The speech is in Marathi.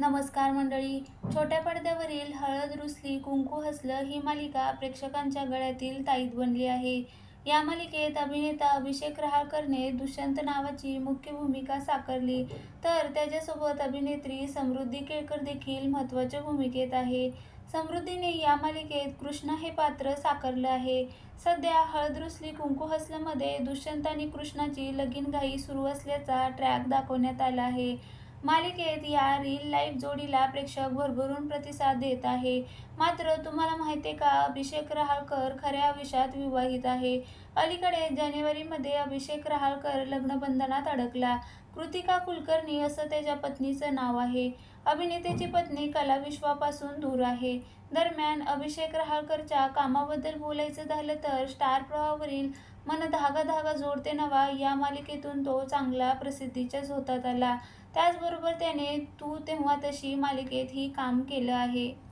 नमस्कार मंडळी. छोट्या पडद्यावरील हळद रुसली कुंकू हसलं ही मालिका प्रेक्षकांच्या गळ्यातील ताईत बनली आहे. या मालिकेत अभिनेता अभिषेक रहाळकरने दुष्यंत नावाची मुख्य भूमिका साकारली. तर त्याच्यासोबत अभिनेत्री समृद्धी केळकर देखील महत्त्वाच्या भूमिकेत आहे. समृद्धीने या मालिकेत कृष्णा हे पात्र साकारलं आहे. सध्या हळद रुसली कुंकू हसल्यामध्ये दुष्यंत आणि कृष्णाची लगीनघाई सुरू असल्याचा ट्रॅक दाखवण्यात आला आहे. मालिकेत या रील लाईफ जोडीला प्रेक्षक भरभरून प्रतिसाद देत आहे. मात्र तुम्हाला माहिती आहे का अभिषेक रहाळकर खऱ्या आयुष्यात विवाहित आहे. अलीकडे जानेवारीमध्ये अभिषेक रहाळकर लग्नबंधनात अडकला. कृतिका कुलकर्णी असं त्याच्या पत्नीचं नाव आहे. अभिनेत्याची पत्नी कलाविश्वापासून दूर आहे. दरम्यान अभिषेक रहाळकरच्या कामाबद्दल बोलायचं झालं तर स्टार प्रवाहावरील मन धागा धागा जोडते नवा या मालिकेतून तो चांगला प्रसिद्धीच्या झोतात आला. त्याचबरोबर त्याने तू तेव्हा तशी मालिकेतही काम केलं आहे.